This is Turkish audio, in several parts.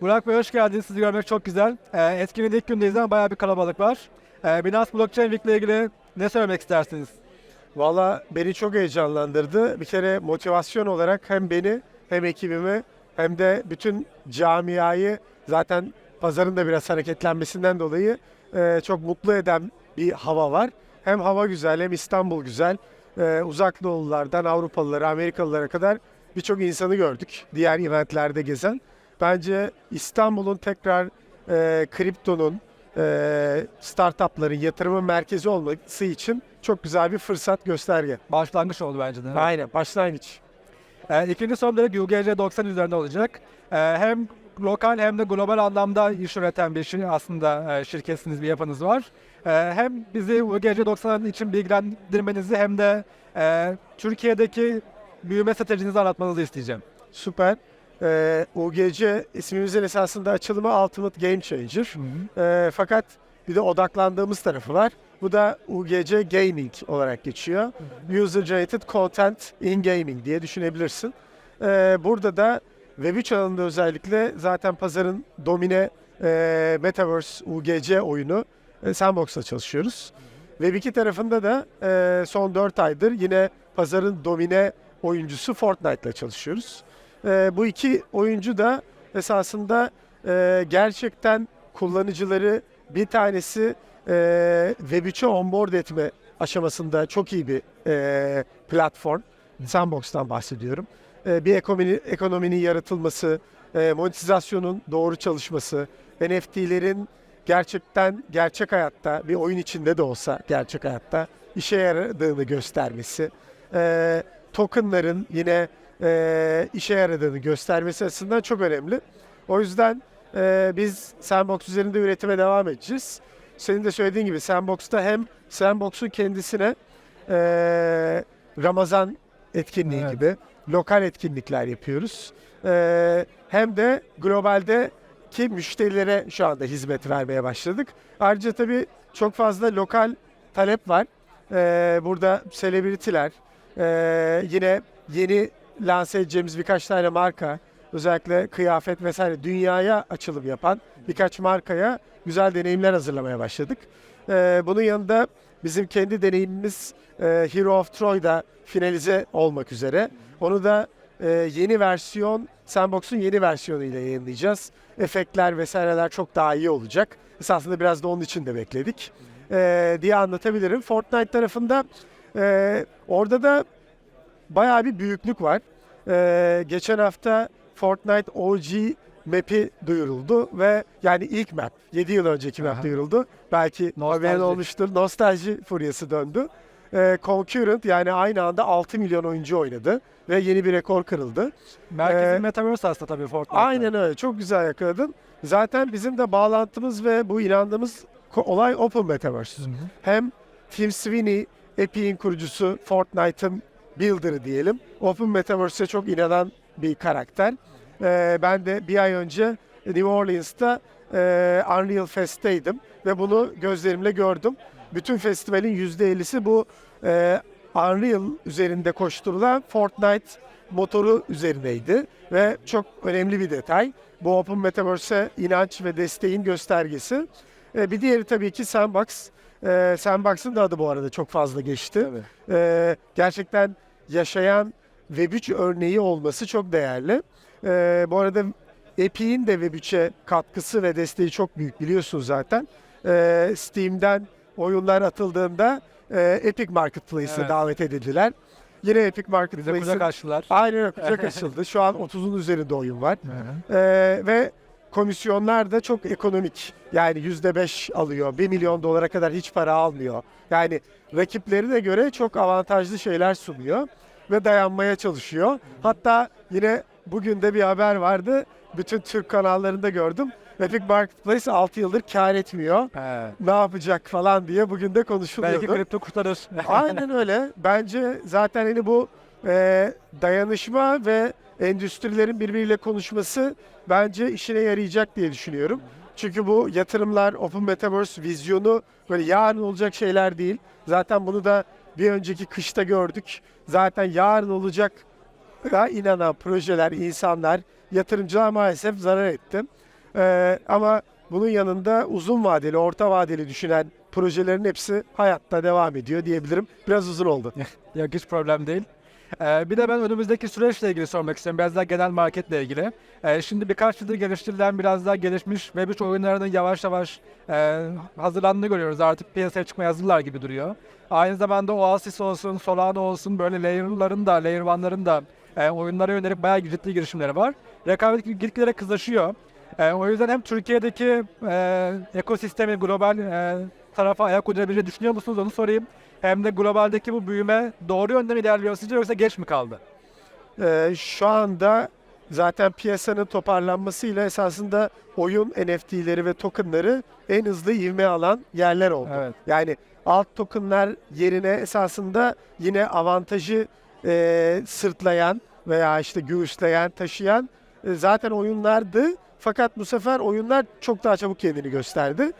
Burak Bey hoş geldiniz. Sizi görmek çok güzel. Ee, etkinin ilk gündeyiz ama bayağı bir kalabalık var. Ee, Binance Blockchain Week ile ilgili ne söylemek istersiniz? Valla beni çok heyecanlandırdı. Bir kere motivasyon olarak hem beni hem ekibimi hem de bütün camiayı zaten pazarın da biraz hareketlenmesinden dolayı e, çok mutlu eden bir hava var. Hem hava güzel hem İstanbul güzel. E, uzak doğululardan Avrupalılara, Amerikalılara kadar birçok insanı gördük diğer eventlerde gezen. Bence İstanbul'un tekrar e, kriptonun, e, startupların yatırımın merkezi olması için çok güzel bir fırsat gösterge. Başlangıç oldu bence de. Aynen başlangıç. Ee, ikinci sorum direkt UGC 90 üzerinde olacak. Ee, hem lokal hem de global anlamda iş üreten bir şey aslında e, şirketsiniz, bir yapınız var. Ee, hem bizi UGC 90 için bilgilendirmenizi hem de e, Türkiye'deki büyüme stratejinizi anlatmanızı isteyeceğim. Süper. Ee, UGC ismimizin esasında açılımı Ultimate Game Changer. Ee, fakat bir de odaklandığımız tarafı var. Bu da UGC Gaming olarak geçiyor. User Generated Content in Gaming diye düşünebilirsin. Ee, burada da Web3 alanında özellikle zaten pazarın domine e, Metaverse UGC oyunu e, Sandbox'ta çalışıyoruz. Web2 tarafında da e, son 4 aydır yine pazarın domine oyuncusu Fortnite'la çalışıyoruz. E, bu iki oyuncu da esasında e, gerçekten kullanıcıları bir tanesi e, Web3'e onboard etme aşamasında çok iyi bir e, platform. Sandbox'tan bahsediyorum. E, bir ekonomi, ekonominin yaratılması, e, monetizasyonun doğru çalışması, NFT'lerin gerçekten gerçek hayatta bir oyun içinde de olsa gerçek hayatta işe yaradığını göstermesi, e, tokenların yine e, işe yaradığını göstermesi açısından çok önemli. O yüzden e, biz Sandbox üzerinde üretime devam edeceğiz. Senin de söylediğin gibi Sandbox'ta hem Sandbox'un kendisine e, Ramazan etkinliği Evet. gibi lokal etkinlikler yapıyoruz. E, hem de globalde ki müşterilere şu anda hizmet vermeye başladık. Ayrıca tabii çok fazla lokal talep var. Ee, burada selebritiler, ee, yine yeni lanse edeceğimiz birkaç tane marka, özellikle kıyafet vesaire dünyaya açılım yapan birkaç markaya güzel deneyimler hazırlamaya başladık. Ee, bunun yanında bizim kendi deneyimimiz e, Hero of Troy'da finalize olmak üzere. Onu da e, yeni versiyon, Sandbox'un yeni versiyonu ile yayınlayacağız. Efektler vesaireler çok daha iyi olacak. Esasında biraz da onun için de bekledik e, diye anlatabilirim. Fortnite tarafında e, orada da bayağı bir büyüklük var. E, geçen hafta Fortnite OG map'i duyuruldu ve yani ilk map 7 yıl önceki map Aha. duyuruldu. Belki haberin olmuştur. Nostalji furyası döndü. E, concurrent yani aynı anda 6 milyon oyuncu oynadı ve yeni bir rekor kırıldı. Merkezi Ee, Metaverse aslında tabii Fortnite. Aynen öyle. Çok güzel yakaladın. Zaten bizim de bağlantımız ve bu inandığımız olay Open Metaverse. Hem Tim Sweeney, Epic'in kurucusu, Fortnite'ın builder'ı diyelim. Open Metaverse'e çok inanan bir karakter. Ee, ben de bir ay önce New Orleans'ta e, Unreal Fest'teydim ve bunu gözlerimle gördüm. Bütün festivalin %50'si bu e, Unreal üzerinde koşturulan Fortnite motoru üzerineydi ve çok önemli bir detay. Bu Open Metaverse'e inanç ve desteğin göstergesi. E, bir diğeri tabii ki Sandbox. E, Sandbox'ın da adı bu arada çok fazla geçti. E, gerçekten yaşayan Web3 örneği olması çok değerli. E, bu arada Epic'in de Web3'e katkısı ve desteği çok büyük biliyorsunuz zaten. E, Steam'den oyunlar atıldığında e, Epic Marketplace'e Evet. davet edildiler. Yine Epic Bize Marketplace'in kucak açtılar. Aynen kucak açıldı. Şu an 30'un üzerinde oyun var. Hı hı. Ee, ve komisyonlar da çok ekonomik. Yani %5 alıyor. 1 milyon dolara kadar hiç para almıyor. Yani rakiplerine göre çok avantajlı şeyler sunuyor. Ve dayanmaya çalışıyor. Hatta yine bugün de bir haber vardı. Bütün Türk kanallarında gördüm. Epic Marketplace 6 yıldır kar etmiyor. He. Ne yapacak falan diye bugün de konuşuluyordu. Belki kripto kurtarır. Aynen öyle. Bence zaten hani bu e, dayanışma ve endüstrilerin birbiriyle konuşması bence işine yarayacak diye düşünüyorum. Çünkü bu yatırımlar, Open Metaverse vizyonu böyle yarın olacak şeyler değil. Zaten bunu da bir önceki kışta gördük. Zaten yarın olacak inanan projeler, insanlar, yatırımcılar maalesef zarar etti. Ee, ama bunun yanında uzun vadeli, orta vadeli düşünen projelerin hepsi hayatta devam ediyor diyebilirim. Biraz uzun oldu. Yok hiç problem değil. Ee, bir de ben önümüzdeki süreçle ilgili sormak istiyorum. Biraz daha genel marketle ilgili. Ee, şimdi birkaç yıldır geliştirilen biraz daha gelişmiş Web3 oyunlarının yavaş yavaş e, hazırlandığını görüyoruz. Artık piyasaya çıkmaya hazırlar gibi duruyor. Aynı zamanda Oasis olsun, Solana olsun böyle layer'ların da, layer one'ların da e, oyunlara yönelik bayağı ciddi girişimleri var. Rekabet gitgide kızlaşıyor. E, o yüzden hem Türkiye'deki e, ekosistemi global e, tarafa ayak uydurabileceğini düşünüyor musunuz onu sorayım. Hem de globaldeki bu büyüme doğru yönde mi ilerliyor sizce yoksa geç mi kaldı? Ee, şu anda zaten piyasanın toparlanmasıyla esasında oyun NFT'leri ve tokenları en hızlı ivme alan yerler oldu. Evet. Yani alt tokenlar yerine esasında yine avantajı e, sırtlayan veya işte göğüsleyen, taşıyan e, zaten oyunlardı. Fakat bu sefer oyunlar çok daha çabuk kendini gösterdi.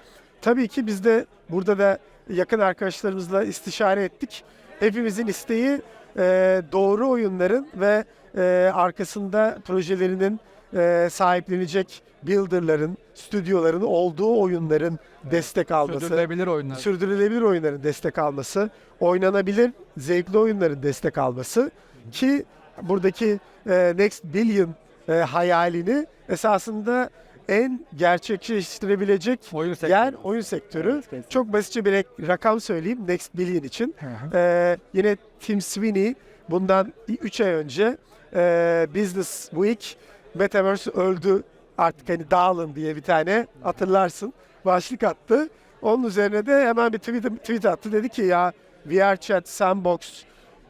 Tabii ki biz de burada da yakın arkadaşlarımızla istişare ettik. Hepimizin isteği e, doğru oyunların ve e, arkasında projelerinin e, sahiplenecek builderların, stüdyoların olduğu oyunların destek alması Sürdürülebilir oyunlar. sürdürülebilir oyunların destek alması, oynanabilir, zevkli oyunların destek alması ki buradaki e, Next Billion e, hayalini esasında en gerçekleştirebilecek Oyun sektörü. yer oyun sektörü. Çok basitçe bir rakam söyleyeyim Next Billion için. Hı hı. E, yine Tim Sweeney bundan 3 ay önce e, Business Week Metaverse öldü artık hani dağılın diye bir tane hatırlarsın başlık attı. Onun üzerine de hemen bir tweet, tweet attı. Dedi ki ya VRChat, Sandbox,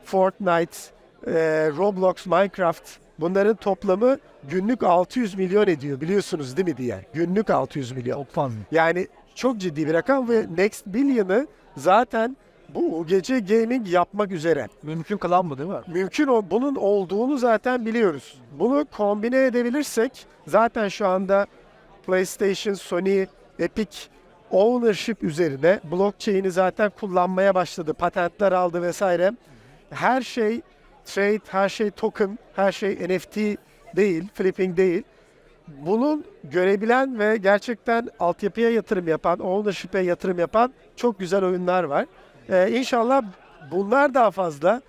Fortnite, e, Roblox, Minecraft bunların toplamı günlük 600 milyon ediyor biliyorsunuz değil mi diye. Günlük 600 milyon. Çok fazla. Yani çok ciddi bir rakam ve Next Billion'ı zaten bu gece gaming yapmak üzere. Mümkün kalan bu değil mi? Mümkün o bunun olduğunu zaten biliyoruz. Bunu kombine edebilirsek zaten şu anda PlayStation, Sony, Epic ownership üzerine blockchain'i zaten kullanmaya başladı. Patentler aldı vesaire. Her şey trade, her şey token, her şey NFT değil, flipping değil. Bunun görebilen ve gerçekten altyapıya yatırım yapan, ownership'e yatırım yapan çok güzel oyunlar var. Ee, inşallah bunlar daha fazla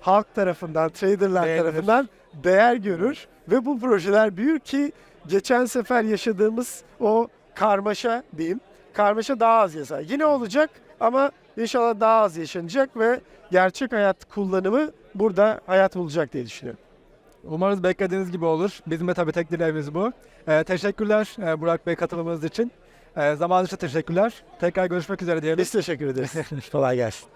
halk tarafından, traderlar Beğenilir. tarafından değer görür ve bu projeler büyür ki geçen sefer yaşadığımız o karmaşa diyeyim, karmaşa daha az yaşar. Yine olacak ama inşallah daha az yaşanacak ve gerçek hayat kullanımı burada hayat bulacak diye düşünüyorum. Umarız beklediğiniz gibi olur. Bizim de tabii tek dileğimiz bu. Ee, teşekkürler e, Burak Bey katılımınız için. Ee, zaman için teşekkürler. Tekrar görüşmek üzere diyelim. Biz teşekkür ederiz. Kolay gelsin.